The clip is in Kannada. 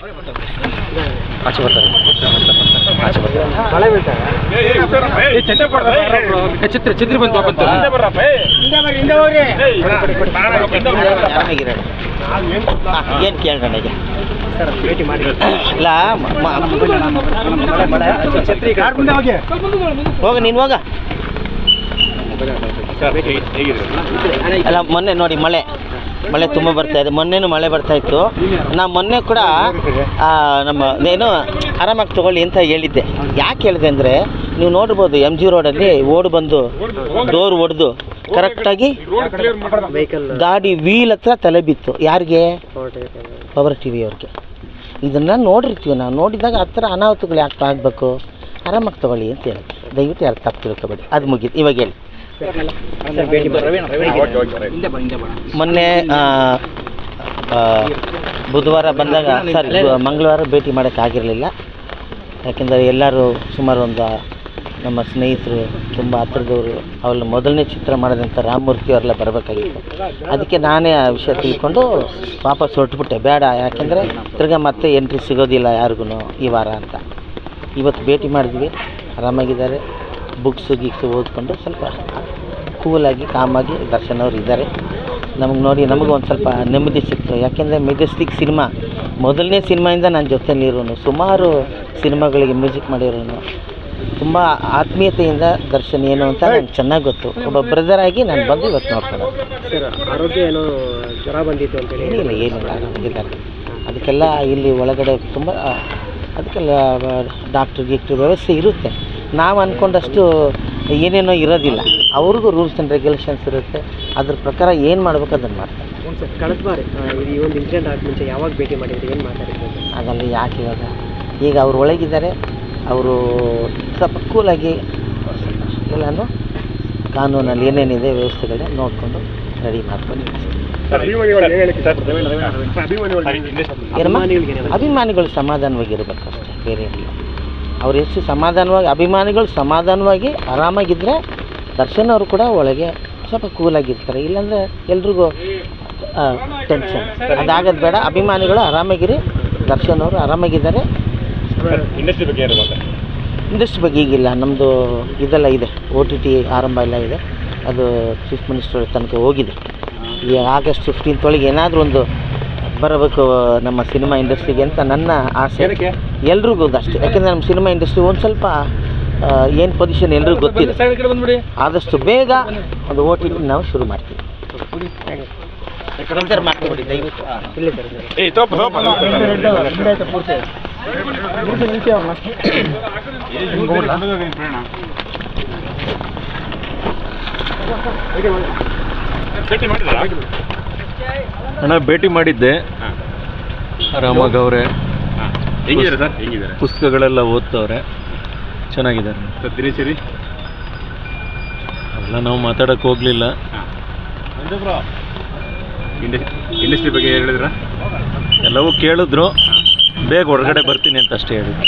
ಆಚೆ ಬರ್ತಾರೆ. ಆಚೆ ಬರ್ತಾರೆ. ಚಿತ್ರ ಚಿತ್ರ ಬಂತು ಬಂತು ಏನು ಸರ್ ಭೇಟಿ ಮಾಡಿ. ಇಲ್ಲ ಛತ್ರಿ ಹೋಗ? ನೀನು ಹೋಗ. ಅಲ್ಲ ಮೊನ್ನೆ ನೋಡಿ ಮಳೆ. ಮಳೆ ತುಂಬ ಬರ್ತಾ ಇದೆ. ಮೊನ್ನೆನು ಮಳೆ ಬರ್ತಾ ಇತ್ತು. ನಾ ಮೊನ್ನೆ ಕೂಡ ನಮ್ಮ, ಏನು, ಆರಾಮಾಗಿ ತಗೊಳ್ಳಿ ಅಂತ ಹೇಳಿದ್ದೆ. ಯಾಕೆ ಹೇಳಿದೆ ಅಂದರೆ, ನೀವು ನೋಡ್ಬೋದು ಎಂ ಜಿ ರೋಡಲ್ಲಿ ಓಡು ಬಂದು, ಡೋರ್ ಒಡೆದು, ಕರೆಕ್ಟಾಗಿ ಗಾಡಿ ವೀಲ್ ಹತ್ರ ತಲೆ ಬಿತ್ತು. ಯಾರಿಗೆ? ಪವರ್ ಟಿ ವಿ ಅವ್ರಿಗೆ. ಇದನ್ನು ನೋಡಿರ್ತೀವಿ ನಾವು. ನೋಡಿದಾಗ ಹತ್ರ ಅನಾಹುತಗಳು ಯಾಕೆ ಆಗಬೇಕು? ಆರಾಮಾಗಿ ತಗೊಳ್ಳಿ ಅಂತ ಹೇಳಿ. ದಯವಿಟ್ಟು ಯಾರು ತಪ್ಪು ತಿಳ್ಕೊಬೇಡಿ. ಅದು ಮುಗೀತು. ಇವಾಗ ಹೇಳಿ. ಮೊನ್ನೆ ಬುಧವಾರ ಬಂದಾಗ ಸರ್ ಮಂಗಳವಾರ ಭೇಟಿ ಮಾಡೋಕ್ಕಾಗಿರಲಿಲ್ಲ ಯಾಕೆಂದರೆ ಎಲ್ಲರೂ ಸುಮಾರು ಒಂದು, ನಮ್ಮ ಸ್ನೇಹಿತರು ತುಂಬ ಹತ್ರದವರು ಅವಳ ಮೊದಲನೇ ಚಿತ್ರ ಮಾಡಿದಂಥ ರಾಮಮೂರ್ತಿ ಅವರೆಲ್ಲ ಬರಬೇಕಾಗಿತ್ತು. ಅದಕ್ಕೆ ನಾನೇ ಆ ವಿಷಯ ತಿಳ್ಕೊಂಡು ವಾಪಸ್ ಹೊರಟುಬಿಟ್ಟೆ. ಬೇಡ, ಯಾಕೆಂದರೆ ತಿರ್ಗಾ ಮತ್ತೆ ಎಂಟ್ರಿ ಸಿಗೋದಿಲ್ಲ ಯಾರಿಗೂ ಈ ವಾರ ಅಂತ. ಇವತ್ತು ಭೇಟಿ ಮಾಡಿದ್ವಿ. ಆರಾಮಾಗಿದ್ದಾರೆ. ಬುಕ್ಸು ಗಿಕ್ಸು ಓದಿಕೊಂಡು ಸ್ವಲ್ಪ ಕೂಲಾಗಿ ಕಾಮಾಗಿ ದರ್ಶನ್ ಅವ್ರು ಇದ್ದಾರೆ ನಮಗೆ ನೋಡಿ ನಮಗೂ ಒಂದು ಸ್ವಲ್ಪ ನೆಮ್ಮದಿ ಸಿಕ್ತು. ಯಾಕೆಂದರೆ ಮೆಜೆಸ್ಟಿಕ್ ಸಿನಿಮಾ ಮೊದಲನೇ ಸಿನಿಮಾಯಿಂದ ನನ್ನ ಜೊತೆಲಿರೋನು ಸುಮಾರು ಸಿನಿಮಾಗಳಿಗೆ ಮ್ಯೂಸಿಕ್ ಮಾಡಿರೋನು. ತುಂಬ ಆತ್ಮೀಯತೆಯಿಂದ ದರ್ಶನ್ ಏನು ಅಂತ ನಂಗೆ ಚೆನ್ನಾಗಿ ಗೊತ್ತು. ಒಬ್ಬ ಬ್ರದರ್ ಆಗಿ ನಾನು ಬಂದು ಇವತ್ತು ನೋಡ್ಕೊಳ್ಳೋದು ಸರ್ ಆರೋಗ್ಯ ಏನೋ ಜ್ವರ ಬಂದಿತ್ತು ಅಂತ ಹೇಳಿ. ಏನಿಲ್ಲ ಏನಿಲ್ಲ ಅದಕ್ಕೆಲ್ಲ ಇಲ್ಲಿ ಒಳಗಡೆ ತುಂಬ ಅದಕ್ಕೆಲ್ಲ ಡಾಕ್ಟ್ರ್ ಗೀಕ್ಟ್ರ್ ವ್ಯವಸ್ಥೆ ಇರುತ್ತೆ. ನಾವು ಅಂದ್ಕೊಂಡಷ್ಟು ಏನೇನೋ ಇರೋದಿಲ್ಲ. ಅವ್ರಿಗೂ ರೂಲ್ಸ್ ಆ್ಯಂಡ್ ರೆಗ್ಯುಲೇಷನ್ಸ್ ಇರುತ್ತೆ. ಅದ್ರ ಪ್ರಕಾರ ಏನು ಮಾಡ್ಬೇಕು ಅದನ್ನು ಮಾಡ್ತಾರೆ. ಹ್ಞೂ ಸರ್ ಕಳೆದ ಬಾರಿ ಈ ಒಂದು ಇನ್ಸಿಡೆಂಟ್ ಆದ ಮುಂಚೆ ಯಾವಾಗ ಭೇಟಿ ಮಾಡಿದ್ರೆ ಏನು ಮಾತಾಡಿದ್ರು ಅದರಲ್ಲಿ ಯಾಕೆ ಇವಾಗ? ಈಗ ಅವ್ರು ಒಳಗಿದ್ದಾರೆ. ಅವರು ಸ್ವಲ್ಪ ಕೂಲಾಗಿ ಎಲ್ಲನೂ ಕಾನೂನಲ್ಲಿ ಏನೇನಿದೆ ವ್ಯವಸ್ಥೆಗಳನ್ನ ನೋಡಿಕೊಂಡು ರೆಡಿ ಮಾಡ್ಕೊಂಡು ಅಭಿಮಾನಿಗಳು ಸಮಾಧಾನವಾಗಿರ್ಬೇಕು ಅಷ್ಟೇ ಬೇರೆ ಏನಿಲ್ಲ ಅವ್ರು ಎಷ್ಟು ಸಮಾಧಾನವಾಗಿ ಅಭಿಮಾನಿಗಳು ಸಮಾಧಾನವಾಗಿ ಆರಾಮಾಗಿದ್ದರೆ ದರ್ಶನ್ ಅವರು ಕೂಡ ಒಳಗೆ ಸ್ವಲ್ಪ ಕೂಲಾಗಿರ್ತಾರೆ ಇಲ್ಲಾಂದರೆ ಎಲ್ರಿಗೂ ಟೆನ್ಷನ್ ಅದಾಗೋದು ಬೇಡ. ಅಭಿಮಾನಿಗಳು ಆರಾಮಾಗಿರಿ. ದರ್ಶನ್ ಅವರು ಆರಾಮಾಗಿದ್ದಾರೆ. ಇಂಡಸ್ಟ್ರಿ ಬಗ್ಗೆ ಏನು ಇಂಡಸ್ಟ್ರಿ ಬಗ್ಗೆ ಈಗಿಲ್ಲ. ನಮ್ಮದು ಇದೆಲ್ಲ ಇದೆ. ಒ ಟಿ ಟಿ ಆರಂಭ ಎಲ್ಲ ಇದೆ. ಅದು ಚೀಫ್ ಮಿನಿಸ್ಟರ್ ತನಕ ಹೋಗಿದೆ. ಈ ಆಗಸ್ಟ್ ಫಿಫ್ಟೀನ್ತ್ ಒಳಗೆ ಏನಾದರೂ ಒಂದು ಬರಬೇಕು ನಮ್ಮ ಸಿನಿಮಾ ಇಂಡಸ್ಟ್ರಿಗೆ ಅಂತ ನನ್ನ ಆಸೆ. ಎಲ್ರಿಗೂ ಅಷ್ಟೇ ಯಾಕಂದ್ರೆ ನಮ್ಮ ಸಿನಿಮಾ ಇಂಡಸ್ಟ್ರಿ ಒಂದು ಸ್ವಲ್ಪ ಏನು ಪೊಸಿಷನ್ ಎಲ್ರಿಗೂ ಗೊತ್ತಿದೆ ಆದಷ್ಟು ಬೇಗ ಒಂದು ಓ ಟಿ ಟಿ ನಾವು ಶುರು ಮಾಡ್ತೀವಿ. ಮಾಡಿದ್ರಾ? ಅಣ್ಣ ಭೇಟಿ ಮಾಡಿದ್ದೆ. ಹಾಂ. ಆರಾಮಾಗಿ ಅವರೇ ಹೆಂಗಿದ್ದಾರೆ ಸರ್? ಹೆಂಗಿದ್ದಾರೆ? ಪುಸ್ತಕಗಳೆಲ್ಲ ಓದ್ತವ್ರೆ. ಚೆನ್ನಾಗಿದ್ದಾರೆ. ಸರ್ ಅವೆಲ್ಲ ನಾವು ಮಾತಾಡಕ್ಕೆ ಹೋಗಲಿಲ್ಲ. ಇಂಡಸ್ಟ್ರಿ ಬಗ್ಗೆ ಹೇಳಿದ್ರಾ? ಎಲ್ಲವೂ ಕೇಳಿದ್ರು. ಬೇಗ ಹೊರಗಡೆ ಬರ್ತೀನಿ ಅಂತ ಅಷ್ಟೇ ಹೇಳಿದ್ರು